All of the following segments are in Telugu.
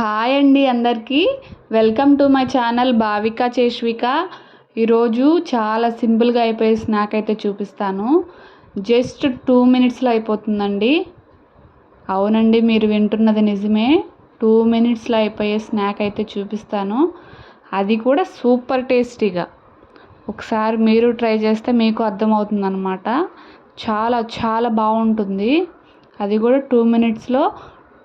హాయ్ అండి అందరికీ. Welcome to my channel Bhavika Cheshvika. ఈరోజు చాలా సింపుల్గా అయిపోయే స్నాక్ అయితే చూపిస్తాను. జస్ట్ టూ మినిట్స్లో అయిపోతుందండి. అవునండి మీరు వింటున్నది నిజమే. టూ మినిట్స్లో అయిపోయే స్నాక్ అయితే చూపిస్తాను. అది కూడా సూపర్ టేస్టీగా. ఒకసారి మీరు ట్రై చేస్తే మీకు అర్థమవుతుందనమాట చాలా చాలా బాగుంటుంది. అది కూడా టూ మినిట్స్లో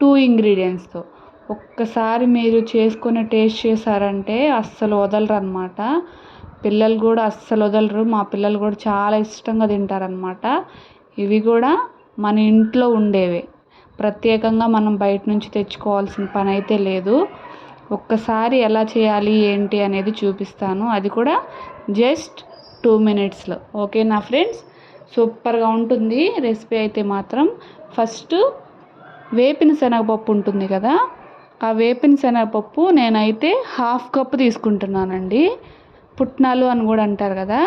టూ ఇంగ్రీడియంట్స్తో. ఒక్కసారి మీరు చేసుకుని టేస్ట్ చేశారంటే అస్సలు వదలరు అనమాట పిల్లలు కూడా అస్సలు వదలరు. మా పిల్లలు కూడా చాలా ఇష్టంగా తింటారనమాట ఇవి కూడా మన ఇంట్లో ఉండేవే. ప్రత్యేకంగా మనం బయట నుంచి తెచ్చుకోవాల్సిన పని అయితే లేదు. ఒక్కసారి ఎలా చేయాలి ఏంటి అనేది చూపిస్తాను. అది కూడా జస్ట్ టూ మినిట్స్లో. ఓకే నా ఫ్రెండ్స్? సూపర్గా ఉంటుంది. రెసిపీ అయితే మాత్రం ఫస్ట్ వేపిన శనగపప్పు ఉంటుంది కదా? ఆ వేపిన శనగపప్పు నేనైతే హాఫ్ కప్ తీసుకుంటున్నానండి. పుట్నాలు అని కూడా అంటారు కదా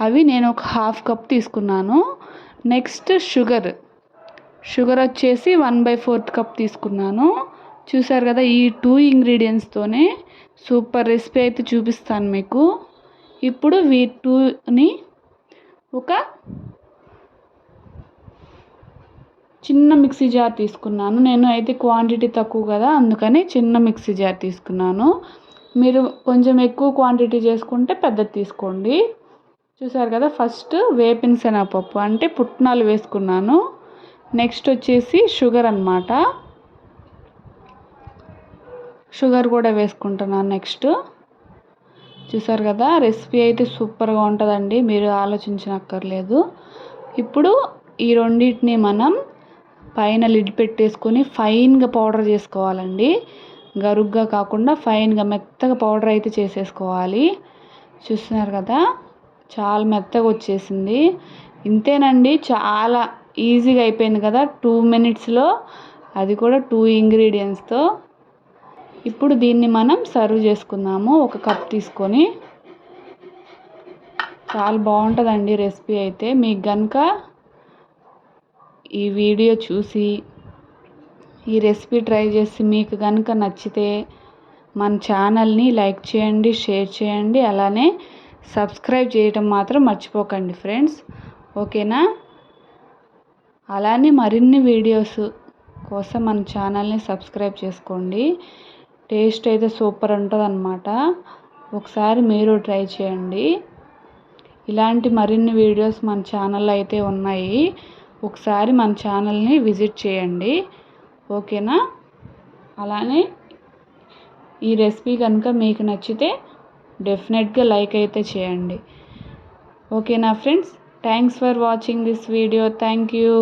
అవి నేను ఒక హాఫ్ కప్ తీసుకున్నాను. Next sugar. షుగర్ వచ్చేసి వన్ బై ఫోర్త్ కప్ తీసుకున్నాను. చూసారు కదా ఈ టూ ఇంగ్రీడియంట్స్తోనే సూపర్ రెసిపీ అయితే చూపిస్తాను మీకు. ఇప్పుడు వీ టూని ఒక చిన్న మిక్సీ జార్ తీసుకున్నాను. నేను అయితే క్వాంటిటీ తక్కువ కదా అందుకని చిన్న మిక్సీ జార్ తీసుకున్నాను. మీరు కొంచెం ఎక్కువ క్వాంటిటీ చేసుకుంటే పెద్దది తీసుకోండి. చూసారు కదా ఫస్ట్ వేపిన శనగపప్పు అంటే పుట్నాలు వేసుకున్నాను. నెక్స్ట్ వచ్చేసి షుగర్ అనమాట షుగర్ కూడా వేసుకుంటున్నాను నెక్స్ట్. చూసారు కదా రెసిపీ అయితే సూపర్గా ఉంటుందండి మీరు ఆలోచించనక్కర్లేదు. ఇప్పుడు ఈ రెండింటిని మనం పైన లిడ్ పెట్టేసుకొని ఫైన్గా పౌడర్ చేసుకోవాలండి. గరుగ్గా కాకుండా ఫైన్గా మెత్తగా పౌడర్ అయితే చేసేసుకోవాలి. చూస్తున్నారు కదా చాలా మెత్తగా వచ్చేసింది. ఇంతేనండి చాలా ఈజీగా అయిపోయింది కదా టూ మినిట్స్లో. అది కూడా టూ ఇంగ్రీడియంట్స్తో. ఇప్పుడు దీన్ని మనం సర్వ్ చేసుకుందాము ఒక కప్ తీసుకొని. చాలా బాగుంటుందండి రెసిపీ అయితే. మీకు కనుక ఈ వీడియో చూసి ఈ రెసిపీ ట్రై చేసి మీకు కనుక నచ్చితే మన ఛానల్ని లైక్ చేయండి షేర్ చేయండి అలానే సబ్స్క్రైబ్ చేయటం మాత్రం మర్చిపోకండి ఫ్రెండ్స్. ఓకేనా? అలానే మరిన్ని వీడియోస్ కోసం మన ఛానల్ని సబ్స్క్రైబ్ చేసుకోండి. టేస్ట్ అయితే సూపర్ ఉంటుంది అన్నమాట ఒకసారి మీరు ట్రై చేయండి. ఇలాంటి మరిన్ని వీడియోస్ మన ఛానల్లో అయితే ఉన్నాయి. ఒకసారి మన ఛానల్ని విజిట్ చేయండి. ఓకేనా? అలానే ఈ రెసిపీ కనుక మీకు నచ్చితే డెఫినెట్గా లైక్ అయితే చేయండి. ఓకేనా friends? Thanks for watching this video. Thank you.